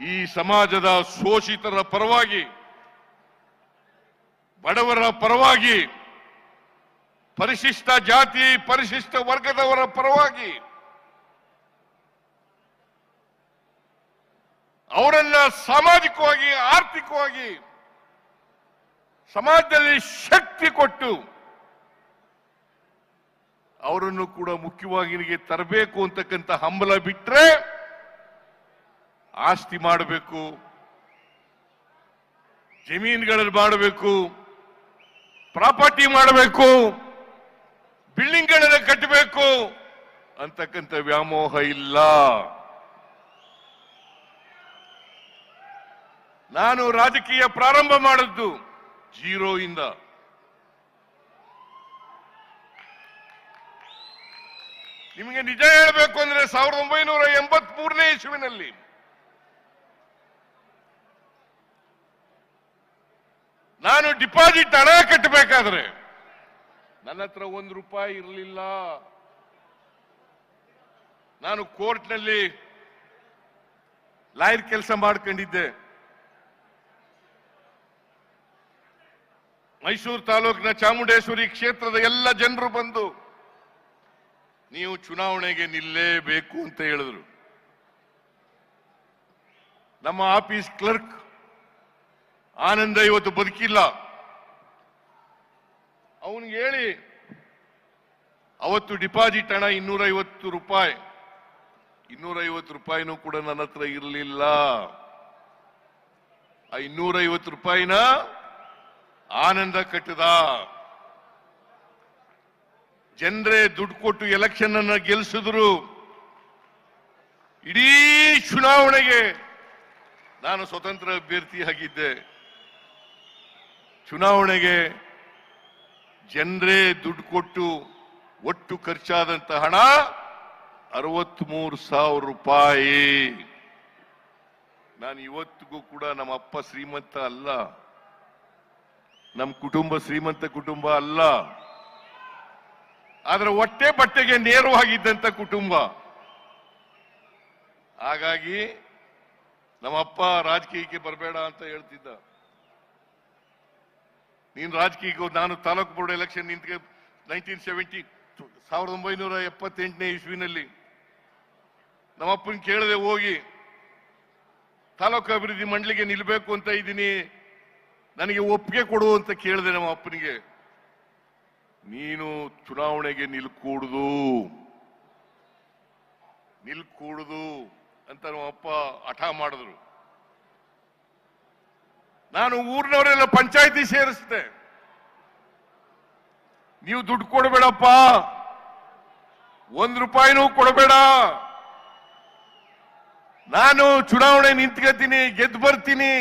ಈ ಸಮಾಜದ ಶೋಷಿತರ ಪರವಾಗಿ, ಬಡವರ ಪರವಾಗಿ, ಪರಿಶಿಷ್ಟ ಜಾತಿ, ಪರಿಶಿಷ್ಟ ವರ್ಗದವರ ಪರವಾಗಿ ಅವರನ್ನ ಸಾಮಾಜಿಕವಾಗಿ, ಆರ್ಥಿಕವಾಗಿ ಸಮಾಜದಲ್ಲಿ ಶಕ್ತಿ ಕೊಟ್ಟು ಅವರನ್ನು ಕೂಡ ಮುಖ್ಯವಾಹಿನಿಗೆ ತರಬೇಕು ಅಂತಕ್ಕಂಥ ಹಂಬಲ ಬಿಟ್ರೆ ಆಸ್ತಿ ಮಾಡಬೇಕು, ಜಮೀನುಗಳಲ್ಲಿ ಮಾಡಬೇಕು ಪ್ರಾಪರ್ಟಿ ಮಾಡಬೇಕು ಬಿಲ್ಡಿಂಗ್ಗಳನ್ನು ಕಟ್ಟಬೇಕು ಅಂತಕ್ಕಂಥ ವ್ಯಾಮೋಹ ಇಲ್ಲ. ನಾನು ರಾಜಕೀಯ ಪ್ರಾರಂಭ ಮಾಡಿದ್ದು ಜೀರೋ ಇಂದ. ನಿಮಗೆ ನಿಜ ಹೇಳಬೇಕು ಅಂದ್ರೆ ಸಾವಿರದ ಒಂಬೈನೂರ ಎಂಬತ್ ಮೂರನೇ ಇಸುವಿನಲ್ಲಿ ನಾನು ಡಿಪಾಸಿಟ್ ಹಣ ಕಟ್ಟಬೇಕಾದ್ರೆ ನನ್ನ ಹತ್ರ ಒಂದು ರೂಪಾಯಿ ಇರಲಿಲ್ಲ. ನಾನು ಕೋರ್ಟ್ನಲ್ಲಿ ಲಾಯರ್ ಕೆಲಸ ಮಾಡ್ಕೊಂಡಿದ್ದೆ. ಮೈಸೂರು ತಾಲೂಕಿನ ಚಾಮುಂಡೇಶ್ವರಿ ಕ್ಷೇತ್ರದ ಎಲ್ಲ ಜನರು ಬಂದು, ನೀವು ಚುನಾವಣೆಗೆ ನಿಲ್ಲೇಬೇಕು ಅಂತ ಹೇಳಿದ್ರು. ನಮ್ಮ ಆಫೀಸ್ ಕ್ಲರ್ಕ್ ಆನಂದ ಇವತ್ತು ಬದುಕಿಲ್ಲ. ಅವನಿಗೆ ಹೇಳಿ, ಅವತ್ತು ಡಿಪಾಸಿಟ್ ಹಣ ಇನ್ನೂರೈವತ್ತು ರೂಪಾಯಿ. ಇನ್ನೂರೈವತ್ತು ರೂಪಾಯಿನೂ ಕೂಡ ನನ್ನ ಹತ್ರ ಇರಲಿಲ್ಲ. ಆ ಇನ್ನೂರೈವತ್ತು ರೂಪಾಯಿನ ಆನಂದ ಕಟ್ಟದ. ಜನರೇ ದುಡ್ಡು ಕೊಟ್ಟು ಎಲೆಕ್ಷನ್ ಅನ್ನ ಗೆಲ್ಲಿಸಿದ್ರು ಇಡೀ ಚುನಾವಣೆಗೆ ನಾನು ಸ್ವತಂತ್ರ ಅಭ್ಯರ್ಥಿಯಾಗಿದ್ದೆ. ಚುನಾವಣೆಗೆ ಜನರೇ ದುಡ್ಡು ಕೊಟ್ಟು ಒಟ್ಟು ಖರ್ಚಾದಂತ ಹಣ ಅರವತ್ಮೂರು ಸಾವಿರ ರೂಪಾಯಿ. ನಾನು ಇವತ್ತಿಗೂ ಕೂಡ ನಮ್ಮ ಅಪ್ಪ ಶ್ರೀಮಂತ ಅಲ್ಲ. ನಮ್ಮ ಕುಟುಂಬ ಶ್ರೀಮಂತ ಕುಟುಂಬ ಅಲ್ಲ. ಆದ್ರೆ ಹೊಟ್ಟೆ ಬಟ್ಟೆಗೆ ನೇರವಾಗಿದ್ದಂತ ಕುಟುಂಬ. ಹಾಗಾಗಿ ನಮ್ಮಪ್ಪ ರಾಜಕೀಯಕ್ಕೆ ಬರಬೇಡ ಅಂತ ಹೇಳ್ತಿದ್ದ. ನೀನು ರಾಜಕೀಯಕ್ಕೆ ಹೋಗ್- ನಾನು ತಾಲೂಕು ಬೋರ್ಡ್ ಎಲೆಕ್ಷನ್ ನಿಂತ್ಕೆ ನೈನ್ಟೀನ್ ಸೆವೆಂಟಿ ಸಾವಿರದ ಒಂಬೈನೂರ ಎಪ್ಪತ್ತೆಂಟನೇ ಇಸ್ವಿನಲ್ಲಿ ನಮ್ಮಪ್ಪನ ಕೇಳದೆ ಹೋಗಿ, ತಾಲೂಕು ಅಭಿವೃದ್ಧಿ ಮಂಡಳಿಗೆ ನಿಲ್ಬೇಕು ಅಂತ ಇದ್ದೀನಿ, ನನಗೆ ಒಪ್ಪಿಗೆ ಕೊಡು ಅಂತ ಕೇಳಿದೆ ನಮ್ಮ ಅಪ್ಪನಿಗೆ ನೀನು ಚುನಾವಣೆಗೆ ನಿಲ್ಕೂಡುದು. ನಿಲ್ಕೂಡುದು ಅಂತ ನಮ್ಮ ಅಪ್ಪ ಹಠ ಮಾಡಿದ್ರು. ನಾನು ಊರಿನವರೆಲ್ಲ ಪಂಚಾಯತಿ ಸೇರಿಸಿದೆ. ನೀವು ದುಡ್ಡು ಕೊಡಬೇಡಪ್ಪ. ಒಂದ್ ರೂಪಾಯಿನೂ ಕೊಡಬೇಡ. ನಾನು ಚುನಾವಣೆ ನಿಂತ್ಕೋತೀನಿ ಗೆದ್ದು ಬರ್ತೀನಿ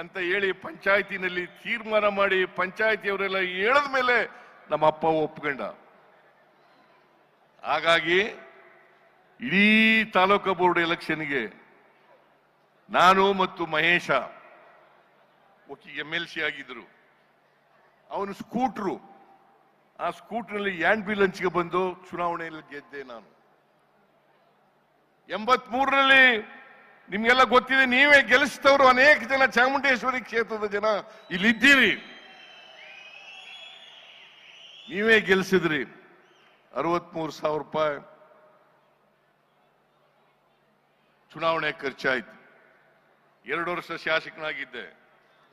ಅಂತ ಹೇಳಿ ಪಂಚಾಯತಿನಲ್ಲಿ ತೀರ್ಮಾನ ಮಾಡಿ ಪಂಚಾಯತಿಯವರೆಲ್ಲ ಹೇಳದ ಮೇಲೆ ನಮ್ಮ ಅಪ್ಪ ಒಪ್ಕೊಂಡ. ಹಾಗಾಗಿ ಇಡೀ ತಾಲೂಕು ಬೋರ್ಡ್ ಎಲೆಕ್ಷನ್ಗೆ ನಾನು ಮತ್ತು ಮಹೇಶ ಎಂ ಎಲ್ ಸಿ ಆಗಿದ್ರು. ಅವನು ಸ್ಕೂಟ್ರು. ಆ ಸ್ಕೂಟ್ರಲ್ಲಿ ಹಂಚಿಗೆ ಬಂದು ಚುನಾವಣೆಯಲ್ಲಿ ಗೆದ್ದೆ ನಾನು. ಎಂಬತ್ ಮೂರರಲ್ಲಿ ನಿಮ್ಗೆಲ್ಲ ಗೊತ್ತಿದೆ, ನೀವೇ ಗೆಲ್ಲಿಸಿದವರು ಅನೇಕ ಜನ ಚಾಮುಂಡೇಶ್ವರಿ ಕ್ಷೇತ್ರದ ಜನ ಇಲ್ಲಿದ್ದೀರಿ. ನೀವೇ ಗೆಲ್ಲಿಸಿದ್ರಿ. ಅರವತ್ಮೂರು ಸಾವಿರ ರೂಪಾಯಿ ಚುನಾವಣೆ ಖರ್ಚಾಯ್ತು. ಎರಡು ವರ್ಷ ಶಾಸಕನಾಗಿದ್ದೆ.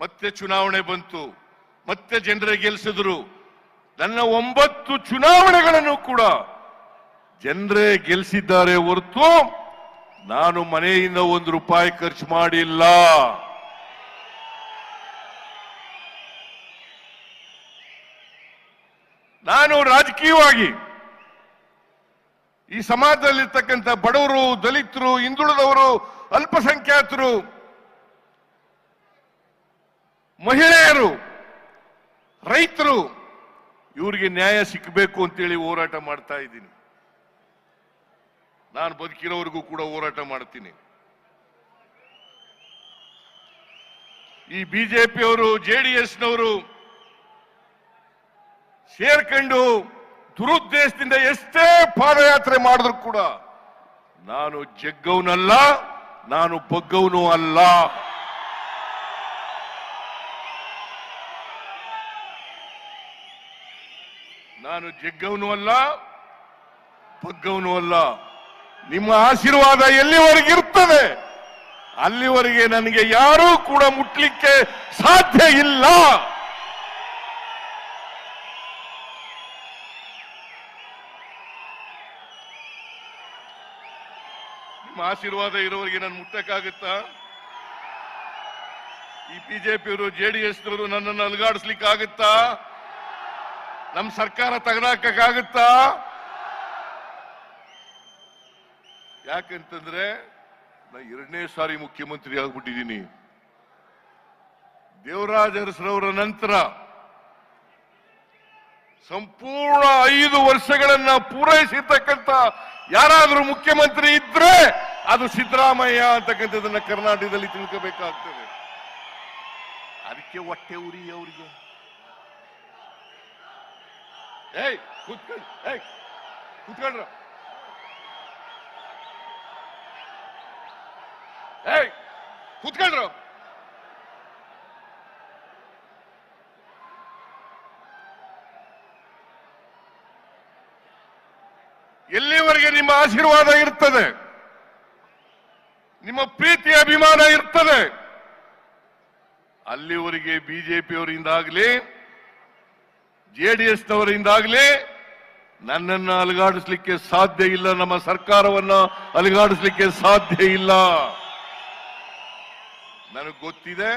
ಮತ್ತೆ ಚುನಾವಣೆ ಬಂತು, ಮತ್ತೆ ಜನರೇ ಗೆಲ್ಲಿಸಿದ್ರು ನನ್ನ ಒಂಬತ್ತು ಚುನಾವಣೆಗಳನ್ನು ಕೂಡ ಜನರೇ ಗೆಲ್ಲಿಸಿದ್ದಾರೆ ಹೊರತು ನಾನು ಮನೆಯಿಂದ ಒಂದು ರೂಪಾಯಿ ಖರ್ಚು ಮಾಡಿಲ್ಲ. ನಾನು ರಾಜಕೀಯವಾಗಿ ಈ ಸಮಾಜದಲ್ಲಿರ್ತಕ್ಕಂಥ ಬಡವರು, ದಲಿತರು, ಹಿಂದುಳಿದವರು, ಅಲ್ಪಸಂಖ್ಯಾತರು ಮಹಿಳೆಯರು, ರೈತರು, ಇವರಿಗೆ ನ್ಯಾಯ ಸಿಕ್ಕಬೇಕು ಅಂತೇಳಿ ಹೋರಾಟ ಮಾಡ್ತಾ ಇದ್ದೀನಿ. ನಾನು ಬದುಕಿರೋವರೆಗೂ ಕೂಡ ಹೋರಾಟ ಮಾಡ್ತೀನಿ. ಈ ಬಿಜೆಪಿಯವರು ನವರು ಸೇರ್ಕೊಂಡು ದುರುದ್ದೇಶದಿಂದ ಎಷ್ಟೇ ಪಾದಯಾತ್ರೆ ಮಾಡಿದ್ರು ಕೂಡ ನಾನು ಜಗ್ಗವನಲ್ಲ, ನಾನು ಬಗ್ಗವನು ಅಲ್ಲ. ನಾನು ಜಗ್ಗವನು ಅಲ್ಲ ಪಗ್ಗವನು ಅಲ್ಲ. ನಿಮ್ಮ ಆಶೀರ್ವಾದ ಎಲ್ಲಿವರೆಗೆ ಇರ್ತದೆ? ಅಲ್ಲಿವರೆಗೆ ನನಗೆ ಯಾರೂ ಕೂಡ ಮುಟ್ಲಿಕ್ಕೆ ಸಾಧ್ಯ ಇಲ್ಲ. ನಿಮ್ಮ ಆಶೀರ್ವಾದ ಇರೋರಿಗೆ ನಾನು ಮುಟ್ಟಕ್ಕಾಗುತ್ತಾ? ಈ ಬಿಜೆಪಿಯವರು ಜೆಡಿಎಸ್ನವರು ನನ್ನನ್ನು ಅಲುಗಾಡಿಸ್ಲಿಕ್ಕೆ ಆಗುತ್ತಾ ನಮ್ಮ ಸರ್ಕಾರ ತೆಗೆದಾಕಕ್ಕಾಗುತ್ತಾ? ಯಾಕಂತಂದ್ರೆ ನಾ ಎರಡನೇ ಸಾರಿ ಮುಖ್ಯಮಂತ್ರಿ ಆಗ್ಬಿಟ್ಟಿದ್ದೀನಿ. ದೇವರಾಜ ಅರಸರವರ ನಂತರ ಸಂಪೂರ್ಣ ಐದು ವರ್ಷಗಳನ್ನ ಪೂರೈಸಿರ್ತಕ್ಕಂಥ ಯಾರಾದರೂ ಮುಖ್ಯಮಂತ್ರಿ ಇದ್ರೆ ಅದು ಸಿದ್ದರಾಮಯ್ಯ ಅಂತಕ್ಕಂಥದ್ದನ್ನ ಕರ್ನಾಟಕದಲ್ಲಿ ತಿಳ್ಕೋಬೇಕಾಗ್ತದೆ. ಅದಕ್ಕೆ ಹೊಟ್ಟೆ ಉರಿ ಅವರಿಗೆ. ಏಯ್ ಕುತ್ಕೊಂಡ್ ಏಯ್ ಕುತ್ಕೊಂಡ್ರ ಏಯ್ ಕುತ್ಕೊಂಡ್ರ ಎಲ್ಲಿವರೆಗೆ ನಿಮ್ಮ ಆಶೀರ್ವಾದ ಇರ್ತದೆ? ನಿಮ್ಮ ಪ್ರೀತಿ ಅಭಿಮಾನ ಇರ್ತದೆ? ಅಲ್ಲಿವರೆಗೆ ಬಿಜೆಪಿಯವರಿಂದಾಗಲಿ ಜೆಡಿಎಸ್ನವರಿಂದಾಗಲಿ ನನ್ನನ್ನು ಅಲುಗಾಡಿಸ್ಲಿಕ್ಕೆ ಸಾಧ್ಯ ಇಲ್ಲ, ನಮ್ಮ ಸರ್ಕಾರವನ್ನ ಅಲುಗಾಡಿಸ್ಲಿಕ್ಕೆ ಸಾಧ್ಯ ಇಲ್ಲ. ನನಗೆ ಗೊತ್ತಿದೆ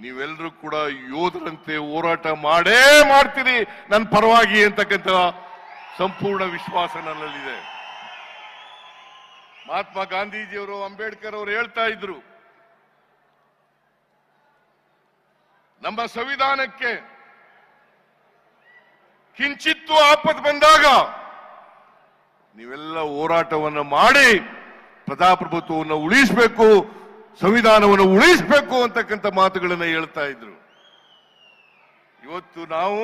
ನೀವೆಲ್ಲರೂ ಕೂಡ ಯೋಧರಂತೆ ಹೋರಾಟ ಮಾಡೇ ಮಾಡ್ತೀರಿ ನನ್ನ ಪರವಾಗಿ ಅಂತಕ್ಕಂಥ ಸಂಪೂರ್ಣ ವಿಶ್ವಾಸ ನನ್ನಲ್ಲಿದೆ. ಮಹಾತ್ಮ ಗಾಂಧೀಜಿಯವರು, ಅಂಬೇಡ್ಕರ್ ಅವರು ಹೇಳ್ತಾ ಇದ್ರು, ನಮ್ಮ ಸಂವಿಧಾನಕ್ಕೆ ಕಿಂಚಿತ್ತು ಆಪತ್ತು ಬಂದಾಗ ನೀವೆಲ್ಲ ಹೋರಾಟವನ್ನು ಮಾಡಿ ಪ್ರಜಾಪ್ರಭುತ್ವವನ್ನು ಉಳಿಸಬೇಕು, ಸಂವಿಧಾನವನ್ನು ಉಳಿಸಬೇಕು ಅಂತಕ್ಕಂಥ ಮಾತುಗಳನ್ನು ಹೇಳ್ತಾ ಇದ್ರು. ಇವತ್ತು ನಾವು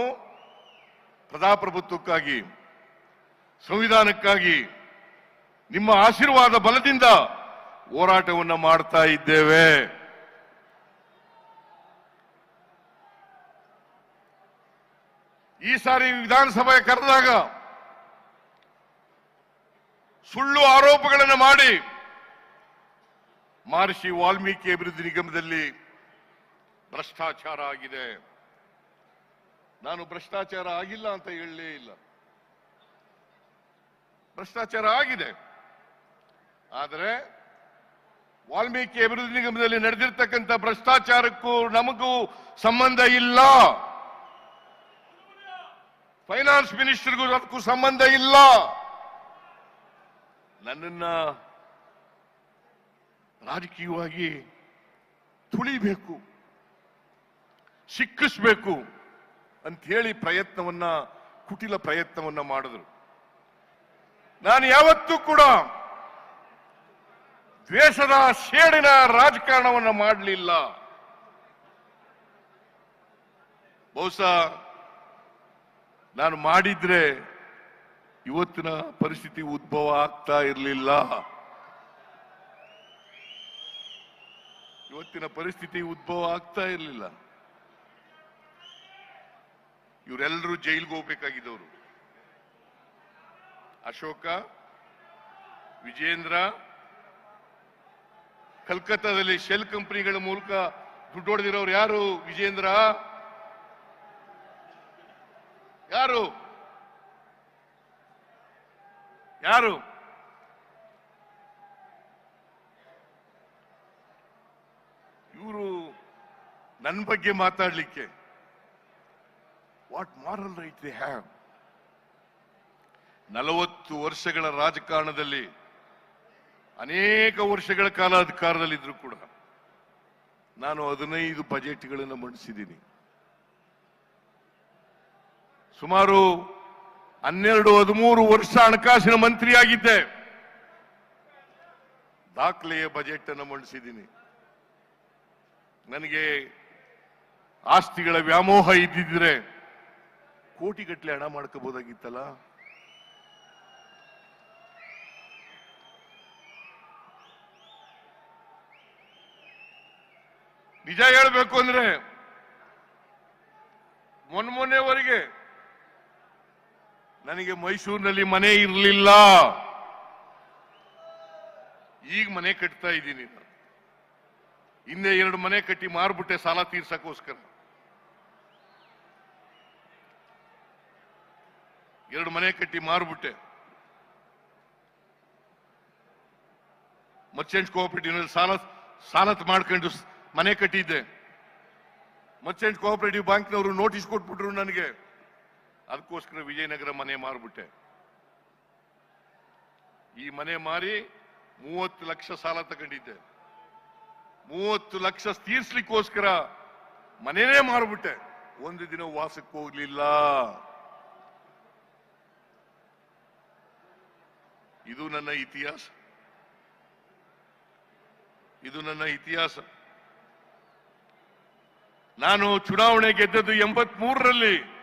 ಪ್ರಜಾಪ್ರಭುತ್ವಕ್ಕಾಗಿ, ಸಂವಿಧಾನಕ್ಕಾಗಿ ನಿಮ್ಮ ಆಶೀರ್ವಾದ ಬಲದಿಂದ ಹೋರಾಟವನ್ನು ಮಾಡ್ತಾ ಇದ್ದೇವೆ. ಈ ಸಾರಿ ವಿಧಾನಸಭೆ ಕರೆದಾಗ ಸುಳ್ಳು ಆರೋಪಗಳನ್ನು ಮಾಡಿ ಮಹರ್ಷಿ ವಾಲ್ಮೀಕಿ ಅಭಿವೃದ್ಧಿ ನಿಗಮದಲ್ಲಿ ಭ್ರಷ್ಟಾಚಾರ ಆಗಿದೆ. ನಾನು ಭ್ರಷ್ಟಾಚಾರ ಆಗಿಲ್ಲ ಅಂತ ಹೇಳಲೇ ಇಲ್ಲ. ಭ್ರಷ್ಟಾಚಾರ ಆಗಿದೆ. ಆದರೆ ವಾಲ್ಮೀಕಿ ಅಭಿವೃದ್ಧಿ ನಿಗಮದಲ್ಲಿ ನಡೆದಿರ್ತಕ್ಕಂಥ ಭ್ರಷ್ಟಾಚಾರಕ್ಕೂ ನಮಗೂ ಸಂಬಂಧ ಇಲ್ಲ. ಫೈನಾನ್ಸ್ ಮಿನಿಸ್ಟರ್ಗೂ ಅದಕ್ಕೂ ಸಂಬಂಧ ಇಲ್ಲ. ನನ್ನನ್ನ ರಾಜಕೀಯವಾಗಿ ತುಳಿಬೇಕು, ಸಿಕ್ಕಿಸ್ಬೇಕು ಅಂತ ಹೇಳಿ ಪ್ರಯತ್ನವನ್ನ, ಕುಟಿಲ ಪ್ರಯತ್ನವನ್ನ ಮಾಡಿದ್ರು. ನಾನು ಯಾವತ್ತೂ ಕೂಡ ದ್ವೇಷದ ಶೇಡಿನ ರಾಜಕಾರಣವನ್ನು ಮಾಡಲಿಲ್ಲ. ಬಹುಶಃ ನಾನು ಮಾಡಿದ್ರೆ ಇವತ್ತಿನ ಪರಿಸ್ಥಿತಿ ಉದ್ಭವ ಆಗ್ತಾ ಇರಲಿಲ್ಲ. ಇವತ್ತಿನ ಪರಿಸ್ಥಿತಿ ಉದ್ಭವ ಆಗ್ತಾ ಇರಲಿಲ್ಲ. ಇವರೆಲ್ಲರೂ ಜೈಲ್ಗೆ ಹೋಗ್ಬೇಕಾಗಿದ್ದವರು. ಅಶೋಕ, ವಿಜೇಂದ್ರ, ಕಲ್ಕತ್ತಾದಲ್ಲಿ ಶೆಲ್ ಕಂಪನಿಗಳ ಮೂಲಕ ದುಡ್ಡು ಹೊಡೆದಿರೋರು ಯಾರು? ವಿಜೇಂದ್ರ? ಯಾರು? ಯಾರು? ಇವರು ನನ್ನ ಬಗ್ಗೆ ಮಾತಾಡಲಿಕ್ಕೆ. What moral right they have ನಲವತ್ತು ವರ್ಷಗಳ ರಾಜಕಾರಣದಲ್ಲಿ, ಅನೇಕ ವರ್ಷಗಳ ಕಾಲ ಅಧಿಕಾರದಲ್ಲಿದ್ರು ಕೂಡ ನಾನು ಹದಿನೈದು ಬಜೆಟ್ಗಳನ್ನು ಮಂಡಿಸಿದ್ದೀನಿ. ಸುಮಾರು ಹನ್ನೆರಡು, ಹದಿಮೂರು ವರ್ಷ ಹಣಕಾಸಿನ ಮಂತ್ರಿಯಾಗಿದ್ದೆ. ದಾಖಲೆಯ ಬಜೆಟ್ ಅನ್ನು ಮಂಡಿಸಿದ್ದೀನಿ. ನನಗೆ ಆಸ್ತಿಗಳ ವ್ಯಾಮೋಹ ಇದ್ದಿದ್ರೆ ಕೋಟಿಗಟ್ಟಲೆ ಹಣ ಮಾಡ್ಕೋಬಹುದಾಗಿತ್ತಲ್ಲ ನಿಜ ಹೇಳಬೇಕು ಅಂದ್ರೆ ಮೊನ್ನೆ ಮೊನ್ನೆವರೆಗೆ ನನಗೆ ಮೈಸೂರಿನಲ್ಲಿ ಮನೆ ಇರಲಿಲ್ಲ. ಈಗ ಮನೆ ಕಟ್ತಾ ಇದ್ದೀನಿ ನಾನು. ಹಿಂದೆ ಎರಡು ಮನೆ ಕಟ್ಟಿ ಮಾರ್ಬಿಟ್ಟೆ ಸಾಲ ತೀರ್ಸಕ್ಕೋಸ್ಕರ. ಎರಡು ಮನೆ ಕಟ್ಟಿ ಮಾರ್ಬಿಟ್ಟೆ. ಮರ್ಚೆಂಟ್ ಕೋಆಪರೇಟಿವ್ ಸಾಲ ಸಾಲ ಮಾಡ್ಕೊಂಡು ಮನೆ ಕಟ್ಟಿದ್ದೆ. ಮರ್ಚೆಂಟ್ ಕೋಆಪರೇಟಿವ್ ಬ್ಯಾಂಕ್ನವರು ನೋಟಿಸ್ ಕೊಟ್ಬಿಟ್ರು ನನಗೆ. ಅದಕ್ಕೋಸ್ಕರ ವಿಜಯನಗರ ಮನೆ ಮಾರ್ಬಿಟ್ಟೆ. ಈ ಮನೆ ಮಾರಿ ಮೂವತ್ತು ಲಕ್ಷ ಸಾಲ ತಗೊಂಡಿದ್ದೆ. ಮೂವತ್ತು ಲಕ್ಷ ತೀರ್ಸ್ಲಿಕ್ಕೋಸ್ಕರ ಮನೆನೇ ಮಾರ್ಬಿಟ್ಟೆ. ಒಂದು ದಿನ ವಾಸಕ್ಕೆ ಹೋಗ್ಲಿಲ್ಲ. ಇದು ನನ್ನ ಇತಿಹಾಸ. ಇದು ನನ್ನ ಇತಿಹಾಸ. ನಾನು ಚುನಾವಣೆ ಗೆದ್ದದ್ದು ಎಂಬತ್ ಮೂರರಲ್ಲಿ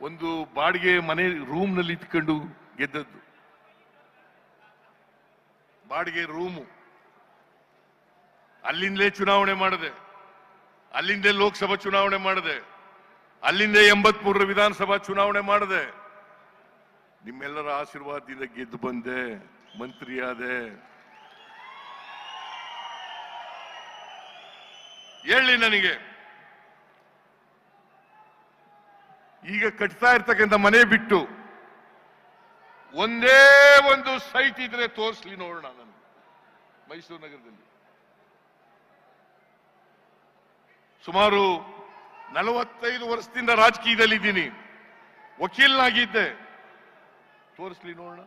ಒಂದು ಬಾಡಿಗೆ ಮನೆ ರೂಮ್ನಲ್ಲಿ ಇಟ್ಕೊಂಡು ಗೆದ್ದದ್ದು. ಬಾಡಿಗೆ ರೂಮು. ಅಲ್ಲಿಂದಲೇ ಚುನಾವಣೆ ಮಾಡಿದೆ ಅಲ್ಲಿಂದೇ ಲೋಕಸಭಾ ಚುನಾವಣೆ ಮಾಡಿದೆ, ಅಲ್ಲಿಂದೇ ಎಂಬತ್ಮೂರರ ವಿಧಾನಸಭಾ ಚುನಾವಣೆ ಮಾಡಿದೆ, ನಿಮ್ಮೆಲ್ಲರ ಆಶೀರ್ವಾದದಿಂದ ಗೆದ್ದು ಬಂದೆ ಮಂತ್ರಿಯಾದೆ ಹೇಳಿ ನನಗೆ. ಈಗ ಕಟ್ತಾ ಇರ್ತಕ್ಕಂಥ ಮನೆ ಬಿಟ್ಟು ಒಂದೇ ಒಂದು ಸೈಟ್ ಇದ್ರೆ ತೋರಿಸ್ಲಿ ನೋಡೋಣ ನಾನು, ಮೈಸೂರು ನಗರದಲ್ಲಿ. ಸುಮಾರು ನಲವತ್ತೈದು ವರ್ಷದಿಂದ ರಾಜಕೀಯದಲ್ಲಿ ಇದ್ದೀನಿ ವಕೀಲನಾಗಿದ್ದೆ. ತೋರಿಸ್ಲಿ ನೋಡೋಣ.